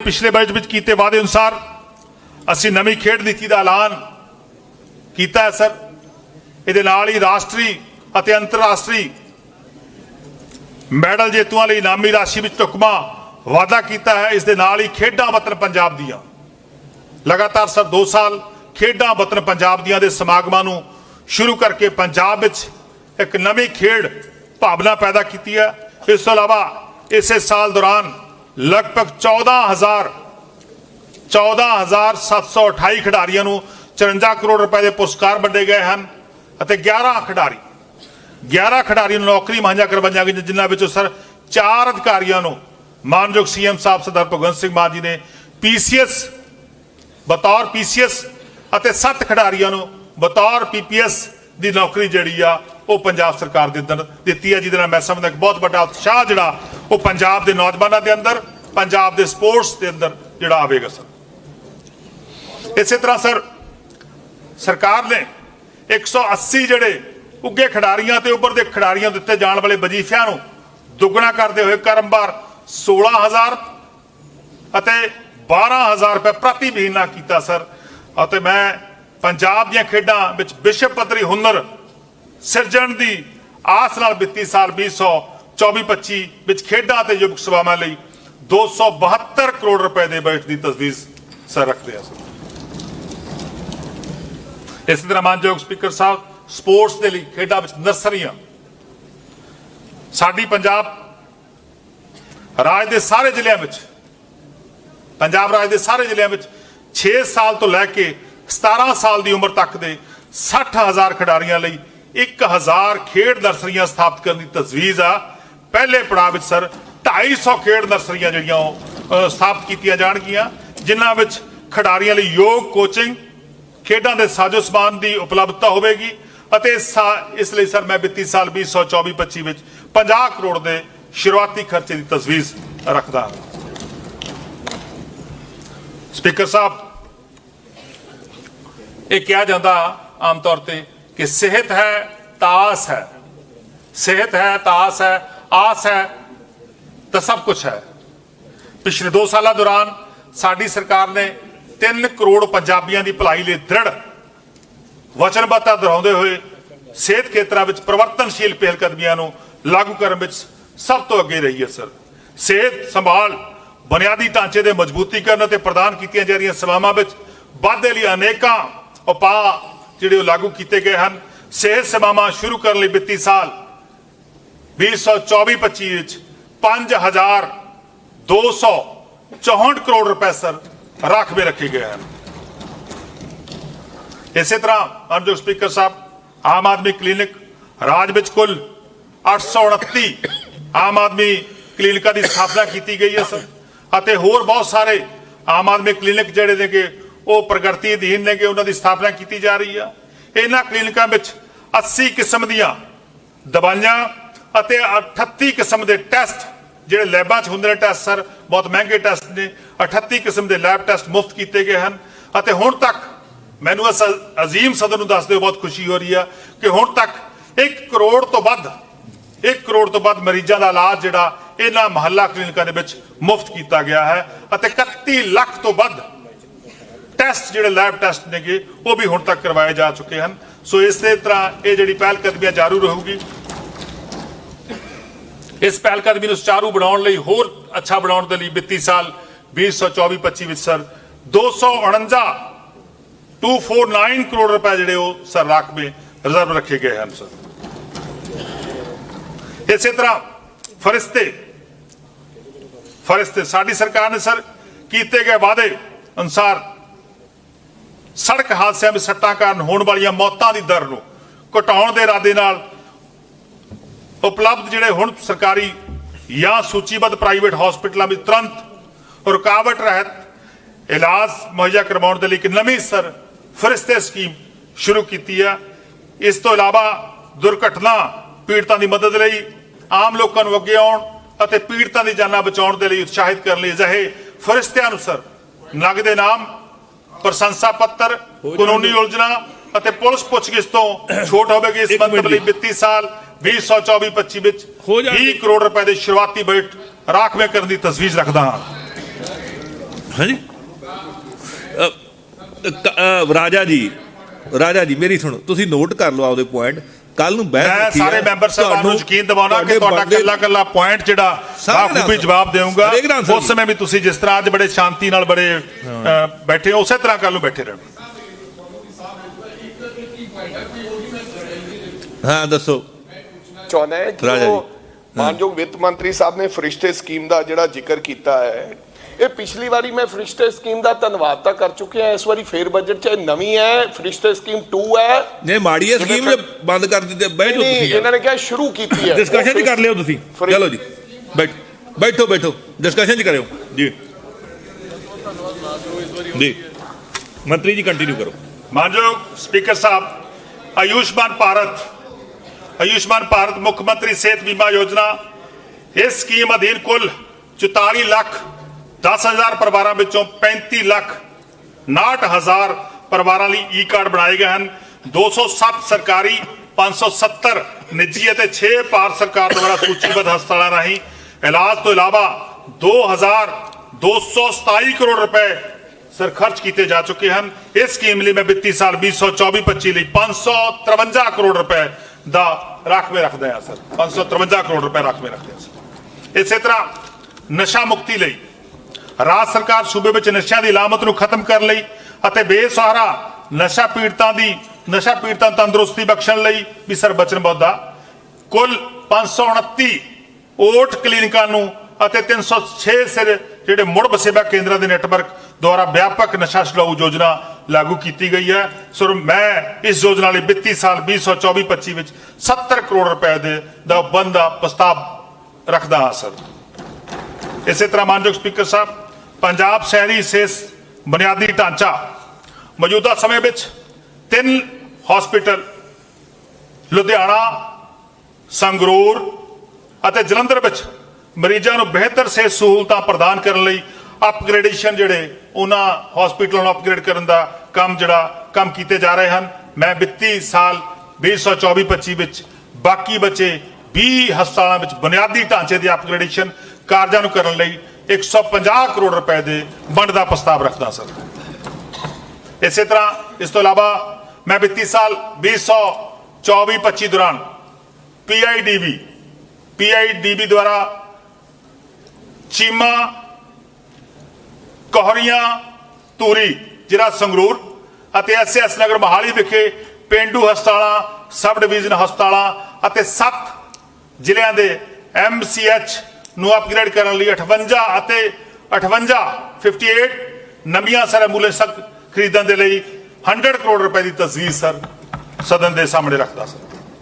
ਪਿਛਲੇ ਬਜਟ ਵਿੱਚ ਕੀਤੇ ਵਾਅਦੇ ਅਨੁਸਾਰ ਅਸੀਂ ਨਵੀਂ ਖੇਡ ਨੀਤੀ ਦਾ ਐਲਾਨ ਕੀਤਾ ਹੈ, ਸਰ। ਇਹਦੇ ਨਾਲ ਹੀ ਰਾਸ਼ਟਰੀ ਅਤੇ ਅੰਤਰਰਾਸ਼ਟਰੀ ਮੈਡਲ ਜੇਤੂਆਂ ਲਈ ਇਨਾਮੀ ਰਾਸ਼ੀ ਵਿੱਚ ਟੁਕਮਾ ਵਾਅਦਾ ਕੀਤਾ ਹੈ। ਇਸ ਦੇ ਨਾਲ ਹੀ ਖੇਡਾਂ ਵਤਨ ਪੰਜਾਬ ਦੀਆਂ। ਲਗਾਤਾਰ ਸਰ 2 ਸਾਲ ਖੇਡਾਂ ਵਤਨ ਪੰਜਾਬ ਦੀਆਂ ਦੇ ਸਮਾਗਮਾਂ ਨੂੰ ਸ਼ੁਰੂ ਕਰਕੇ ਪੰਜਾਬ ਵਿੱਚ ਇੱਕ ਨਵੀਂ ਖੇਡ ਭਾਵਨਾ ਪੈਦਾ ਕੀਤੀ ਹੈ। ਇਸ ਤੋਂ ਇਲਾਵਾ ਇਸੇ ਸਾਲ ਦੌਰਾਨ ਲਗਭਗ 14000 14728 ਖਿਡਾਰੀਆਂ ਨੂੰ 54 ਕਰੋੜ ਰੁਪਏ ਦੇ ਪੁਰਸਕਾਰ ਵੰਡੇ ਗਏ ਹਨ ਅਤੇ 11 ਖਿਡਾਰੀ 11 ਖਿਡਾਰੀਆਂ ਨੂੰ ਨੌਕਰੀ ਮੁਹੱਈਆ ਕਰਵਾਈਆਂ ਗਈਆਂ ਜਿਨ੍ਹਾਂ ਵਿੱਚੋਂ ਸਰ ਚਾਰ ਅਧਿਕਾਰੀਆਂ ਨੂੰ ਮਾਨਯੋਗ ਸੀਐਮ ਸਾਹਿਬ ਸਰਦਾਰ ਭਗਵੰਤ ਸਿੰਘ ਮਾਨ ਜੀ ਨੇ, ਪੀਸੀਐਸ, ਬਤੌਰ ਪੀਸੀਐਸ ਅਤੇ 7 ਖਿਡਾਰੀਆਂ ਨੂੰ ਬਤੌਰ ਪੀਪੀਐਸ ਦੀ ਨੌਕਰੀ ਜਿਹੜੀ ਆ ਉਹ ਪੰਜਾਬ ਸਰਕਾਰ ਦੇ ਅੰਦਰ ਦਿੱਤੀ ਹੈ, ਜਿਹਦੇ ਨਾਲ ਮੈਂ ਸਮਝਦਾ ਕਿ ਬਹੁਤ ਵੱਡਾ ਉਤਸ਼ਾਹ ਜਿਹੜਾ ਉਹ ਪੰਜਾਬ ਦੇ ਨੌਜਵਾਨਾਂ ਦੇ ਅੰਦਰ, ਪੰਜਾਬ ਦੇ ਸਪੋਰਟਸ ਦੇ ਅੰਦਰ ਜਿਹੜਾ ਆਵੇਗਾ ਸਰ। ਇਸੇ ਤਰ੍ਹਾਂ ਸਰ, ਸਰਕਾਰ ਨੇ 180 ਜਿਹੜੇ ਉੱਗੇ ਖਿਡਾਰੀਆਂ ਤੇ ਉੱਭਰਦੇ ਖਿਡਾਰੀਆਂ ਦਿੱਤੇ ਜਾਣ ਵਾਲੇ ਵਜ਼ੀਫਿਆਂ ਨੂੰ ਦੁੱਗਣਾ ਕਰਦੇ ਹੋਏ ਕਰਮਵਾਰ 16000 ਅਤੇ 12000 ਰੁਪਏ ਪ੍ਰਤੀ ਮਹੀਨਾ ਕੀਤਾ ਸਰ। ਅਤੇ ਮੈਂ ਪੰਜਾਬ ਦੀਆਂ ਖੇਡਾਂ ਵਿੱਚ ਵਿਸ਼ਵ ਪੱਧਰੀ ਹੁਨਰ ਸਿਰਜਣ ਦੀ ਆਸ ਨਾਲ ਵਿੱਤੀ ਸਾਲ 2024-25 ਵਿੱਚ ਖੇਡਾਂ ਤੇ ਯੁਵਕ ਸੇਵਾਵਾਂ ਲਈ 272 ਕਰੋੜ ਰੁਪਏ ਦੇ ਬਜਟ ਦੀ ਤਜਵੀਜ਼ ਸਰ ਰੱਖਦੇ ਹਾਂ ਇਸੇ ਤਰ੍ਹਾਂ ਮਾਨਯੋਗ ਸਪੀਕਰ ਸਾਹਿਬ, ਸਪੋਰਟਸ ਦੇ ਲਈ ਖੇਡਾਂ ਵਿੱਚ ਨਰਸਰੀਆਂ। ਸਾਡੀ ਪੰਜਾਬ ਰਾਜ ਦੇ ਸਾਰੇ ਜ਼ਿਲ੍ਹਿਆਂ ਵਿੱਚ, ਪੰਜਾਬ ਰਾਜ ਦੇ ਸਾਰੇ ਜ਼ਿਲ੍ਹਿਆਂ ਵਿੱਚ 6 ਸਾਲ ਤੋਂ ਲੈ ਕੇ 17 ਸਾਲ ਦੀ ਉਮਰ ਤੱਕ ਦੇ 60000 ਖਿਡਾਰੀਆਂ ਲਈ 1000 ਖੇਡ ਨਰਸਰੀਆਂ ਸਥਾਪਿਤ ਕਰਨ ਦੀ ਤਜਵੀਜ਼ ਆ। ਪਹਿਲੇ ਪੜਾਅ ਵਿੱਚ, ਸਰ 250 ਖੇਡ ਨਰਸਰੀਆਂ ਜਿਹੜੀਆਂ ਉਹ ਸਥਾਪਿਤ ਕੀਤੀਆਂ ਜਾਣਗੀਆਂ, ਜਿਨ੍ਹਾਂ ਵਿੱਚ ਖਿਡਾਰੀਆਂ ਲਈ ਯੋਗ ਕੋਚਿੰਗ ਖੇਡਾਂ ਦੇ ਸਾਜ਼ੋ ਸਮਾਨ ਦੀ ਉਪਲਬਧਤਾ ਹੋਵੇਗੀ ਅਤੇ ਇਸ ਲਈ, ਸਰ, ਮੈਂ ਵਿੱਤੀ ਸਾਲ 2024-25 ਵਿੱਚ 50 ਕਰੋੜ ਦੇ ਸ਼ੁਰੂਆਤੀ ਖਰਚੇ ਦੀ ਤਜਵੀਜ਼ ਰੱਖਦਾ ਹਾਂ। ਸਪੀਕਰ ਸਾਹਿਬ, ਇਹ ਕਿਹਾ ਜਾਂਦਾ ਆਮ ਤੌਰ ਤੇ ਕਿ ਸਿਹਤ ਹੈ, ਤਾਸ ਹੈ। ਸਿਹਤ ਹੈ, ਤਾਸ ਹੈ। ਆਸ ਹੈ ਤਾਂ ਸਭ ਕੁਝ ਹੈ। ਪਿਛਲੇ 2 ਸਾਲਾਂ ਦੌਰਾਨ ਸਾਡੀ ਸਰਕਾਰ ਨੇ 3 ਕਰੋੜ ਪੰਜਾਬੀਆਂ ਦੀ ਭਲਾਈ ਲਈ ਦ੍ਰਿੜ ਵਚਨਬੱਧਤਾ ਦੁਹਰਾਉਂਦੇ ਹੋਏ ਸਿਹਤ ਖੇਤਰਾਂ ਵਿੱਚ ਪਰਿਵਰਤਨਸ਼ੀਲ ਪਹਿਲਕਦਮੀਆਂ ਨੂੰ ਲਾਗੂ ਕਰਨ ਵਿੱਚ ਸਭ ਤੋਂ ਅੱਗੇ ਰਹੀ ਹੈ, ਸਰ। ਸਿਹਤ ਸੰਭਾਲ, ਬੁਨਿਆਦੀ ਢਾਂਚੇ ਦੇ ਮਜ਼ਬੂਤੀਕਰਨ ਅਤੇ ਪ੍ਰਦਾਨ ਕੀਤੀਆਂ ਜਾ ਰਹੀਆਂ ਸੇਵਾਵਾਂ ਵਿੱਚ ਵਾਧੇ ਲਈ ਅਨੇਕਾਂ ਉਪਾਅ ਜਿਹੜੇ ਉਹ ਲਾਗੂ ਕੀਤੇ ਗਏ ਹਨ। ਸਿਹਤ ਸੇਵਾਵਾਂ ਸ਼ੁਰੂ ਕਰਨ ਲਈ ਵਿੱਤੀ ਸਾਲ 2024-25 ਵਿੱਚ 5264 ਕਰੋੜ ਰੁਪਏ ਸਰ ਰਾਖਵੇਂ ਰੱਖੇ ਗਏ ਹਨ। ਇਸੇ ਤਰ੍ਹਾਂ ਅਨਜੋ ਸਪੀਕਰ ਸਾਹਿਬ, ਆਮ ਆਦਮੀ ਕਲੀਨਿਕ ਰਾਜ ਵਿੱਚ ਕੁੱਲ 829 ਆਮ ਆਦਮੀ ਕਲੀਨਿਕਾਂ ਦੀ ਸਥਾਪਨਾ ਕੀਤੀ ਗਈ ਹੈ ਸਰ। ਅਤੇ ਹੋਰ ਬਹੁਤ ਸਾਰੇ ਆਮ ਆਦਮੀ ਕਲੀਨਿਕ ਜਿਹੜੇ ਨੇ ਕਿ ਉਹ ਪ੍ਰਗਤੀ ਅਧੀਨ ਨੇ ਕਿ ਉਹਨਾਂ ਦੀ ਸਥਾਪਨਾ ਕੀਤੀ ਜਾ ਰਹੀ ਆ। ਇਹਨਾਂ ਕਲੀਨਿਕਾਂ ਵਿੱਚ 80 ਕਿਸਮ ਦੀਆਂ ਦਵਾਈਆਂ ਅਤੇ 38 ਕਿਸਮ ਦੇ ਟੈਸਟ ਜਿਹੜੇ ਲੈਬਾਂ 'ਚ ਹੁੰਦੇ ਨੇ ਟੈਸਟ, ਸਰ, ਬਹੁਤ ਮਹਿੰਗੇ ਟੈਸਟ ਨੇ। 38 ਕਿਸਮ ਦੇ ਲੈਬ ਟੈਸਟ ਮੁਫਤ ਕੀਤੇ ਗਏ ਹਨ। ਅਤੇ ਹੁਣ ਤੱਕ ਮੈਨੂੰ ਇਸ ਅਜ਼ੀਮ ਸਦਰ ਨੂੰ ਦੱਸਦੇ ਹੋਏ ਬਹੁਤ ਖੁਸ਼ੀ ਹੋ ਰਹੀ ਆ ਕਿ ਹੁਣ ਤੱਕ 1 ਕਰੋੜ ਤੋਂ ਵੱਧ 1 ਕਰੋੜ ਤੋਂ ਵੱਧ ਮਰੀਜ਼ਾਂ ਦਾ ਇਲਾਜ ਜਿਹੜਾ ਇਹਨਾਂ ਮਹੱਲਾ ਕਲੀਨਿਕਾਂ ਦੇ ਵਿੱਚ ਮੁਫਤ ਕੀਤਾ ਗਿਆ ਹੈ। ਅਤੇ 31 ਲੱਖ ਤੋਂ ਵੱਧ ਟੈਸਟ ਜਿਹੜੇ ਲੈਬ ਟੈਸਟ ਨੇਗੇ, ਉਹ ਵੀ ਹੁਣ ਤੱਕ ਕਰਵਾਏ ਜਾ ਚੁੱਕੇ ਹਨ। ਸੋ ਇਸੇ ਤਰ੍ਹਾਂ ਇਹ ਜਿਹੜੀ ਪਹਿਲ ਕਦਮੀਆਂ ਜਾਰੂ ਰਹੂਗੀ ਇਸ ਪਹਿਲ ਕਦਮੀ ਨੂੰ ਸੁਚਾਰੂ ਬਣਾਉਣ ਲਈ ਹੋਰ ਅੱਛਾ ਬਣਾਉਣ ਦੇ ਲਈ ਵਿੱਤੀ ਸਾਲ 2024-25 ਵਿੱਚ ਸਰ 249 249 ਕਰੋੜ ਰੁਪਏ ਜਿਹੜੇ ਉਹ ਸਰ ਰਾਖਵੇਂ ਰਿਜ਼ਰਵ ਰੱਖੇ ਗਏ ਹਨ ਸਰ। ਇਸੇ ਤਰ੍ਹਾਂ ਫਰਿਸ਼ਤੇ ਫਰਿਸ਼ਤੇ, ਸਾਡੀ ਸਰਕਾਰ ਨੇ ਸਰ ਕੀਤੇ ਗਏ ਵਾਅਦੇ ਅਨੁਸਾਰ ਸੜਕ ਹਾਦਸਿਆਂ ਵਿੱਚ ਸੱਟਾਂ ਕਾਰਨ ਹੋਣ ਵਾਲੀਆਂ ਮੌਤਾਂ ਦੀ ਦਰ ਨੂੰ ਘਟਾਉਣ ਦੇ ਇਰਾਦੇ ਨਾਲ ਉਪਲਬਧ ਜਿਹੜੇ ਹੁਣ ਸਰਕਾਰੀ ਜਾਂ ਸੂਚੀਬੱਧ ਪ੍ਰਾਈਵੇਟ ਹਸਪੀਟਲਾਂ ਵਿੱਚ ਤੁਰੰਤ ਰੁਕਾਵਟ ਰਹਿਤ ਇਲਾਜ ਮੁਹੱਈਆ ਕਰਵਾਉਣ ਦੇ ਲਈ ਇੱਕ ਨਵੀਂ ਸਰ ਫਰਿਸ਼ਤੇ ਸਕੀਮ ਸ਼ੁਰੂ ਕੀਤੀ ਹੈ ਇਸ ਤੋਂ ਇਲਾਵਾ ਦੁਰਘਟਨਾ ਪੀੜਤਾਂ ਦੀ ਮਦਦ ਲਈ ਆਮ ਲੋਕਾਂ ਨੂੰ ਅੱਗੇ ਆਉਣ ਅਤੇ ਪੀੜਤਾਂ ਦੀ ਜਾਨਾਂ ਬਚਾਉਣ ਦੇ ਲਈ ਉਤਸ਼ਾਹਿਤ ਕਰਨ ਲਈ ਅਜਿਹੇ ਫਰਿਸ਼ਤਿਆਂ ਨੂੰ ਸਰ ਨਗਦ ਇਨਾਮ ਪ੍ਰਸ਼ੰਸਾ ਪੱਤਰ ਕਾਨੂੰਨੀ ਉਲਝਣਾ ਅਤੇ ਪੁਲਿਸ ਪੁੱਛਗਿੱਛ ਤੋਂ ਛੋਟ ਹੋਵੇਗੀ। ਇਸ ਮੰਤਵ ਲਈ। ਵਿੱਤੀ ਸਾਲ 2024-25 ਵਿੱਚ ਹੋ ਜਾਣਗੇ। 20 ਕਰੋੜ ਰੁਪਏ ਦੇ ਸ਼ੁਰੂਆਤੀ ਬਜਟ ਰਾਖਵੇਂ ਕਰਨ ਦੀ ਤਸਵੀਰ ਰੱਖਦਾ ਹਾਂ। ਹਾਂਜੀ। ਰਾਜਾ ਜੀ ਰਾਜਾ ਜੀ ਮੇਰੀ ਸੁਣੋ ਤੁਸੀਂ ਨੋਟ ਕਰ ਲਓ ਆਪਦੇ ਪੁਆਇੰਟ ਕੱਲ ਨੂੰ ਬਹਿਸ ਸਾਰੇ ਮੈਂਬਰ ਸਾਹਿਬਾਨ ਨੂੰ ਯਕੀਨ ਦਿਵਾਉਣਾ ਕਿ ਤੁਹਾਡੇ ਕੱਲਾ ਕੱਲਾ ਪੁਆਇੰਟ ਜਿਹੜਾ ਬਾਖੂਬੀ ਜਵਾਬ ਦੇਵਾਂਗਾ ਉਸ ਸਮੇਂ ਵੀ ਤੁਸੀਂ ਜਿਸ ਤਰ੍ਹਾਂ ਅੱਜ ਬੜੇ ਸ਼ਾਂਤੀ ਨਾਲ ਬੜੇ ਬੈਠੇ ਹੋ ਉਸੇ ਤਰ੍ਹਾਂ ਕੱਲ ਨੂੰ ਬੈਠੇ ਰਹਿਣਾ ਹਾਂ ਦੱਸੋ। ਚਾਹੁੰਦਾ ਹੈ ਕਿ ਰਾਜਾ ਉਹ ਮਾਨਯੋਗ ਵਿੱਤ ਮੰਤਰੀ ਸਾਹਿਬ ਨੇ ਫਰਿਸ਼ਤੇ ਸਕੀਮ ਦਾ ਜਿਹੜਾ ਜ਼ਿਕਰ ਕੀਤਾ ਹੈ ਇਹ ਪਿਛਲੀ ਵਾਰੀ ਮੈਂ ਫਰਿਸ਼ਤੇ ਸਕੀਮ ਦਾ ਧੰਨਵਾਦ ਤਾਂ ਕਰ ਚੁੱਕਿਆ ਇਸ ਵਾਰੀ ਫੇਰ ਬਜਟ 'ਚ ਇਹ ਨਵੀਂ ਹੈ ਫਰਿਸ਼ਤੇ ਸਕੀਮ 2 ਹੈ। ਨੇ ਮਾੜੀ ਹੈ ਸਕੀਮ ਜੇ ਬੰਦ ਕਰ ਦਿੱਤੇ ਬਹਿ ਜਾਓ ਨਹੀਂ ਤੁਸੀਂ ਇਹਨਾਂ ਨੇ ਕਿਹਾ ਸ਼ੁਰੂ ਕੀਤੀ ਹੈ। ਡਿਸਕਸ਼ਨ ਜੀ ਕਰ ਲਿਓ ਤੁਸੀਂ। ਫਰੀ- ਚਲੋ ਜੀ। ਬੈਠ ਬੈਠੋ ਬੈਠੋ। ਡਿਸਕਸ਼ਨ ਜੀ ਕਰਿਓ। ਜੀ। ਜੀ। ਮੰਤਰੀ ਜੀ ਕੰਟੀਨਿਊ ਕਰੋ। ਮਾਨਯੋਗ ਸਪੀਕਰ ਸਾਹਿਬ ਆਯੁਸ਼ਮਾਨ ਭਾਰਤ ਆਯੁਸ਼ਮਾਨ ਭਾਰਤ ਮੁੱਖ ਮੰਤਰੀ ਸਿਹਤ ਬੀਮਾ ਯੋਜਨਾ ਇਸ ਸਕੀਮ ਅਧੀਨ ਕੁੱਲ 44 ਲੱਖ 10000 ਪਰਿਵਾਰਾਂ ਵਿੱਚੋਂ 35 ਲੱਖ 69000 ਪਰਿਵਾਰਾਂ ਲਈ ਈ ਕਾਰਡ ਬਣਾਏ ਗਏ ਹਨ 207 ਸਰਕਾਰੀ 570 ਨਿੱਜੀ ਅਤੇ 6 ਭਾਰਤ ਸਰਕਾਰ ਦੁਆਰਾ ਸੂਚੀਬੱਧ ਹਸਪਤਾਲਾਂ ਰਾਹੀਂ ਇਲਾਜ ਤੋਂ ਇਲਾਵਾ 2227 ਕਰੋੜ ਰੁਪਏ ਸਰ ਖਰਚ ਕੀਤੇ ਜਾ ਚੁੱਕੇ ਹਨ ਇਸ ਸਕੀਮ ਲਈ ਮੈਂ ਵਿੱਤੀ ਸਾਲ 2024-25 ਲਈ 553 ਕਰੋੜ ਰੁਪਏ ਦਾ ਰਾਖਵੇਂ ਰੱਖਦਾ ਹਾਂ ਸਰ 553 ਕਰੋੜ ਰੁਪਏ ਰਾਖਵੇਂ ਰੱਖਦੇ ਹਾਂ ਸਰ ਇਸੇ ਤਰ੍ਹਾਂ ਨਸ਼ਾ ਮੁਕਤੀ ਲਈ ਰਾਜ ਸਰਕਾਰ ਸੂਬੇ ਵਿੱਚ ਨਸ਼ਿਆਂ ਦੀ ਲਾਮਤ ਨੂੰ ਖਤਮ ਕਰਨ ਲਈ ਅਤੇ ਬੇਸਹਾਰਾ ਨਸ਼ਾ ਪੀੜਤਾਂ ਦੀ ਨਸ਼ਾ ਪੀੜਤਾਂ ਨੂੰ ਤੰਦਰੁਸਤੀ ਬਖਸ਼ਣ ਲਈ ਵੀ ਸਰ ਬਚਨਬੱਧ ਆ ਕੁੱਲ 529 ਓਟ ਕਲੀਨਿਕਾਂ ਨੂੰ ਅਤੇ 306 ਸਿਰ ਜਿਹੜੇ ਮੁੜ ਵਸੇਬਾ ਕੇਂਦਰਾਂ ਦੇ ਨੈਟਵਰਕ ਦੁਆਰਾ ਵਿਆਪਕ ਨਸ਼ਾ ਛਡਾਊ ਯੋਜਨਾ ਲਾਗੂ ਕੀਤੀ ਗਈ ਹੈ। ਸੋ ਮੈਂ ਇਸ ਯੋਜਨਾ ਲਈ ਵਿੱਤੀ ਸਾਲ 2024-25 ਵਿੱਚ 70 ਕਰੋੜ ਰੁਪਏ ਦੇ ਦਾ ਬੰਦਾ ਪ੍ਰਸਤਾਵ ਰੱਖਦਾ ਹਾਂ, ਸਰ। ਇਸੇ ਤਰ੍ਹਾਂ ਮਾਨਯੋਗ ਸਪੀਕਰ ਸਾਹਿਬ, ਪੰਜਾਬ ਸ਼ਹਿਰੀ ਸਿਹਤ ਬੁਨਿਆਦੀ ਢਾਂਚਾ ਮੌਜੂਦਾ ਸਮੇਂ ਵਿੱਚ ਤਿੰਨ ਹਸਪੀਟਲ ਲੁਧਿਆਣਾ, ਸੰਗਰੂਰ ਅਤੇ ਜਲੰਧਰ ਵਿੱਚ ਮਰੀਜ਼ਾਂ ਨੂੰ ਬਿਹਤਰ ਸਿਹਤ ਸਹੂਲਤਾਂ ਪ੍ਰਦਾਨ ਕਰਨ ਲਈ ਅਪਗ੍ਰੇਡੇਸ਼ਨ ਜਿਹੜੇ, ਉਹਨਾਂ ਹਸਪੀਟਲਾਂ ਨੂੰ ਅਪਗ੍ਰੇਡ ਕਰਨ ਦਾ ਕੰਮ ਜਿਹੜਾ, ਕੰਮ ਕੀਤੇ ਜਾ ਰਹੇ ਹਨ। ਮੈਂ ਵਿੱਤੀ ਸਾਲ 2024-25 ਵਿੱਚ ਬਾਕੀ ਬਚੇ 20 ਹਸਪਤਾਲਾਂ ਵਿੱਚ ਬੁਨਿਆਦੀ ਢਾਂਚੇ ਦੀ ਅਪਗ੍ਰੇਡੇਸ਼ਨ ਕਾਰਜਾਂ ਨੂੰ ਕਰਨ ਲਈ 150 ਕਰੋੜ ਰੁਪਏ ਦੇ ਵੰਡ ਦਾ ਪ੍ਰਸਤਾਵ ਰੱਖਦਾ, ਸਰ। ਇਸੇ ਤਰ੍ਹਾਂ ਇਸ ਤੋਂ ਇਲਾਵਾ ਮੈਂ ਵਿੱਤੀ ਸਾਲ 2024-25 ਦੌਰਾਨ ਪੀਆਈਡੀਬੀ ਪੀਆਈਡੀਬੀ ਦੁਆਰਾ ਚੀਮਾ ਕੋਹਰੀਆਂ ਧੂਰੀ, ਜ਼ਿਲ੍ਹਾ ਸੰਗਰੂਰ ਅਤੇ ਐਸਐਸ ਨਗਰ ਮਹਾਲੀ ਵਿਖੇ ਪਿੰਡੂ ਹਸਪਤਾਲਾਂ ਸਬ ਡਿਵੀਜ਼ਨ ਹਸਪਤਾਲਾਂ ਅਤੇ 7 ਜ਼ਿਲ੍ਹਿਆਂ ਦੇ ਐਮਸੀਐਚ ਨੂੰ ਅਪਗ੍ਰੇਡ ਕਰਨ ਲਈ 58 ਅਤੇ 58 58 ਨਵੀਆਂ ਸਰ ਐਂਬੂਲੈਂਸਾਂ ਖਰੀਦਣ ਦੇ ਲਈ 100 ਕਰੋੜ ਰੁਪਏ ਦੀ ਤਜਵੀਜ਼ ਸਰ ਸਦਨ ਦੇ ਸਾਹਮਣੇ ਰੱਖਦਾ ਸਰ।